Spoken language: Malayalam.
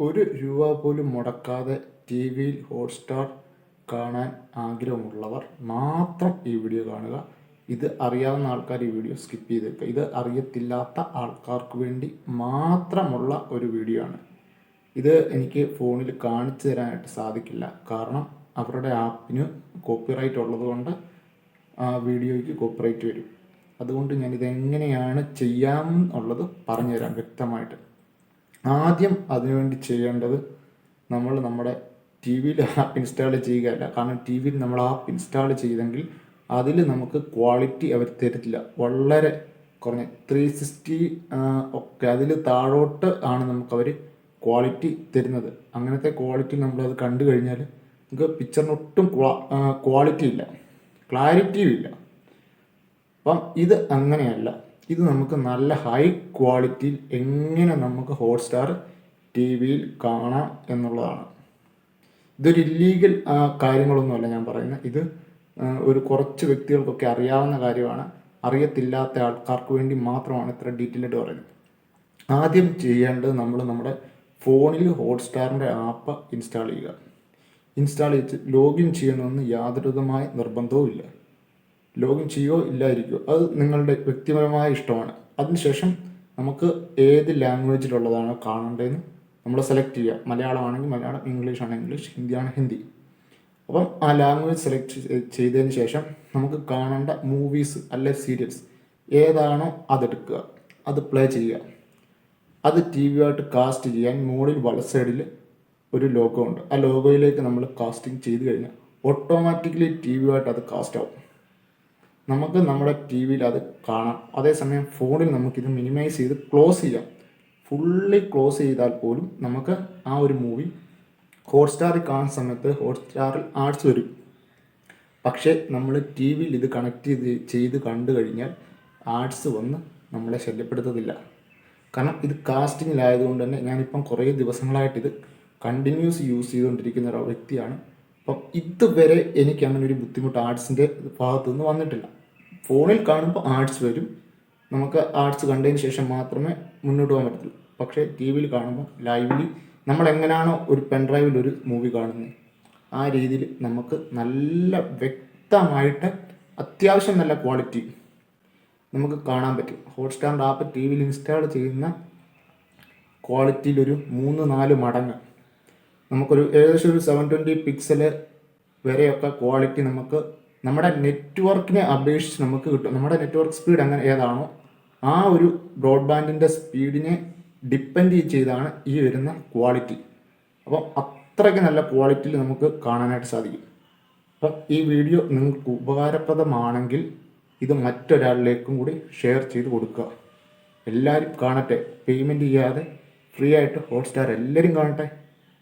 ഒരു രൂപ പോലും മുടക്കാതെ ടി വിയിൽ ഹോട്ട്സ്റ്റാർ കാണാൻ ആഗ്രഹമുള്ളവർ മാത്രം ഈ വീഡിയോ കാണുക. ഇത് അറിയാവുന്ന ആൾക്കാർ ഈ വീഡിയോ സ്കിപ്പ് ചെയ്തേക്കുക. ഇത് അറിയത്തില്ലാത്ത ആൾക്കാർക്ക് വേണ്ടി മാത്രമുള്ള ഒരു വീഡിയോ ആണ്. ഇത് എനിക്ക് ഫോണിൽ കാണിച്ചു തരാനായിട്ട് സാധിക്കില്ല. കാരണം അവരുടെ ആപ്പിന് കോപ്പിറൈറ്റ് ഉള്ളതുകൊണ്ട് ആ വീഡിയോയ്ക്ക് കോപ്പിറൈറ്റ് വരും. അതുകൊണ്ട് ഞാൻ ഇതെങ്ങനെയാണ് ചെയ്യാമെന്നുള്ളത് പറഞ്ഞുതരാം വ്യക്തമായിട്ട്. ആദ്യം അതിനുവേണ്ടി ചെയ്യേണ്ടത് നമ്മൾ നമ്മുടെ ടി വിയിൽ ആപ്പ് ഇൻസ്റ്റാൾ ചെയ്യുകയല്ല. കാരണം ടി വിയിൽ നമ്മൾ ആപ്പ് ഇൻസ്റ്റാൾ ചെയ്തെങ്കിൽ അതിൽ നമുക്ക് ക്വാളിറ്റി അവർ തരത്തില്ല. വളരെ കുറഞ്ഞ ത്രീ സിക്സ്റ്റി ഒക്കെ അതിൽ താഴോട്ട് ആണ് നമുക്കവർ ക്വാളിറ്റി തരുന്നത്. അങ്ങനത്തെ ക്വാളിറ്റി നമ്മളത് കണ്ടു കഴിഞ്ഞാൽ നമുക്ക് പിക്ചറിനൊട്ടും ക്വാളിറ്റി ഇല്ല. ക്ലാരിറ്റിയും ഇല്ല. അപ്പം ഇത് അങ്ങനെയല്ല. ഇത് നമുക്ക് നല്ല ഹൈ ക്വാളിറ്റിയിൽ എങ്ങനെ നമുക്ക് ഹോട്ട്സ്റ്റാർ ടി വിയിൽ കാണാം എന്നുള്ളതാണ്. ഇതൊരു ഇല്ലീഗൽ കാര്യങ്ങളൊന്നുമല്ല ഞാൻ പറയുന്നത്. ഇത് ഒരു കുറച്ച് വ്യക്തികൾക്കൊക്കെ അറിയാവുന്ന കാര്യമാണ്. അറിയത്തില്ലാത്ത ആൾക്കാർക്ക് വേണ്ടി മാത്രമാണ് ഇത്ര ഡീറ്റെയിൽ ആയിട്ട് പറയുന്നത്. ആദ്യം ചെയ്യേണ്ടത് നമ്മൾ നമ്മുടെ ഫോണിൽ ഹോട്ട്സ്റ്റാറിന്റെ ആപ്പ് ഇൻസ്റ്റാൾ ചെയ്യുക. ഇൻസ്റ്റാൾ ചെയ്ത് ലോഗിൻ ചെയ്യണമെന്ന് യാതൊരുവിധമായ നിർബന്ധവും ഇല്ല ലോഗിൻ ചെയ്യുകയോ ഇല്ലായിരിക്കുമോ അത് നിങ്ങളുടെ വ്യക്തിപരമായ ഇഷ്ടമാണ്. അതിനുശേഷം നമുക്ക് ഏത് ലാംഗ്വേജിലുള്ളതാണോ കാണേണ്ടതെന്ന് നമ്മൾ സെലക്ട് ചെയ്യുക. മലയാളമാണെങ്കിൽ മലയാളം ഇംഗ്ലീഷ് ആണ് ഇംഗ്ലീഷ് ഹിന്ദിയാണ് ഹിന്ദി. അപ്പം ആ ലാംഗ്വേജ് സെലക്ട് ചെയ്തതിന് ശേഷം നമുക്ക് കാണേണ്ട മൂവീസ് അല്ലെ സീരിയൽസ് ഏതാണോ അതെടുക്കുക. അത് പ്ലേ ചെയ്യുക. അത് ടി ആയിട്ട് കാസ്റ്റ് ചെയ്യാൻ മുകളിൽ വല സൈഡിൽ ഒരു ലോഗോ ഉണ്ട്. ആ ലോഗോയിലേക്ക് നമ്മൾ കാസ്റ്റിംഗ് ചെയ്ത് കഴിഞ്ഞാൽ ഓട്ടോമാറ്റിക്കലി ടി ആയിട്ട് അത് കാസ്റ്റ് ആവും. നമുക്ക് നമ്മുടെ ടി വിയിൽ അത് കാണാം. അതേസമയം ഫോണിൽ നമുക്കിത് മിനിമൈസ് ചെയ്ത് ക്ലോസ് ചെയ്യാം. ഫുള്ളി ക്ലോസ് ചെയ്താൽ പോലും നമുക്ക് ആ ഒരു മൂവി ഹോട്ട്സ്റ്റാറിൽ കാണുന്ന സമയത്ത് ഹോട്ട്സ്റ്റാറിൽ ആർട്സ് വരും. പക്ഷേ നമ്മൾ ടി വിയിൽ ഇത് കണക്ട് ചെയ്ത് ചെയ്ത് കണ്ടു കഴിഞ്ഞാൽ ആർട്സ് വന്ന് നമ്മളെ ശല്യപ്പെടുത്തത്തില്ല. കാരണം ഇത് കാസ്റ്റിങ്ങിലായതുകൊണ്ട് തന്നെ ഞാനിപ്പം കുറേ ദിവസങ്ങളായിട്ട് ഇത് കണ്ടിന്യൂസ് യൂസ് ചെയ്തുകൊണ്ടിരിക്കുന്ന ഒരു വ്യക്തിയാണ്. അപ്പം ഇതുവരെ എനിക്ക് അങ്ങനെ ഒരു ബുദ്ധിമുട്ട് ആർട്സിന്റെ ഭാഗത്തു നിന്ന് വന്നിട്ടില്ല. ഫോണിൽ കാണുമ്പോൾ ആർട്സ് വരും. നമുക്ക് ആർട്സ് കണ്ടതിന് ശേഷം മാത്രമേ മുന്നോട്ട് പോകാൻ പറ്റത്തുള്ളൂ. പക്ഷേ ടി വിയിൽ കാണുമ്പോൾ ലൈവിലി നമ്മൾ എങ്ങനെയാണോ ഒരു പെൺഡ്രൈവിൽ ഒരു മൂവി കാണുന്നത് ആ രീതിയിൽ നമുക്ക് നല്ല വ്യക്തമായിട്ട് അത്യാവശ്യം നല്ല ക്വാളിറ്റി നമുക്ക് കാണാൻ പറ്റും. ഹോട്ട്സ്റ്റാറിന്റെ ആപ്പ് ടി വിയിൽ ഇൻസ്റ്റാൾ ചെയ്യുന്ന ക്വാളിറ്റിയിലൊരു മൂന്ന് നാല് മടങ്ങ് നമുക്കൊരു ഏകദേശം ഒരു സെവൻ ട്വന്റി പിക്സൽ വരെയൊക്കെ ക്വാളിറ്റി നമുക്ക് നമ്മുടെ നെറ്റ്വർക്കിനെ അപേക്ഷിച്ച് നമുക്ക് കിട്ടും. നമ്മുടെ നെറ്റ്വർക്ക് സ്പീഡ് അങ്ങനെ ഏതാണോ ആ ഒരു ബ്രോഡ്ബാൻഡിന്റെ സ്പീഡിനെ ഡിപ്പെൻഡ് ചെയ്താണ് ഈ വരുന്ന ക്വാളിറ്റി അപ്പോൾ അത്രയ്ക്ക് നല്ല ക്വാളിറ്റിയിൽ നമുക്ക് കാണാനായിട്ട് സാധിക്കും. അപ്പം ഈ വീഡിയോ നിങ്ങൾക്ക് ഉപകാരപ്രദമാണെങ്കിൽ ഇത് മറ്റൊരാളിലേക്കും കൂടി ഷെയർ ചെയ്ത് കൊടുക്കുക. എല്ലാവരും കാണട്ടെ. പേയ്മെന്റ് ചെയ്യാതെ ഫ്രീ ആയിട്ട് ഹോട്ട്സ്റ്റാർ എല്ലാവരും കാണട്ടെ.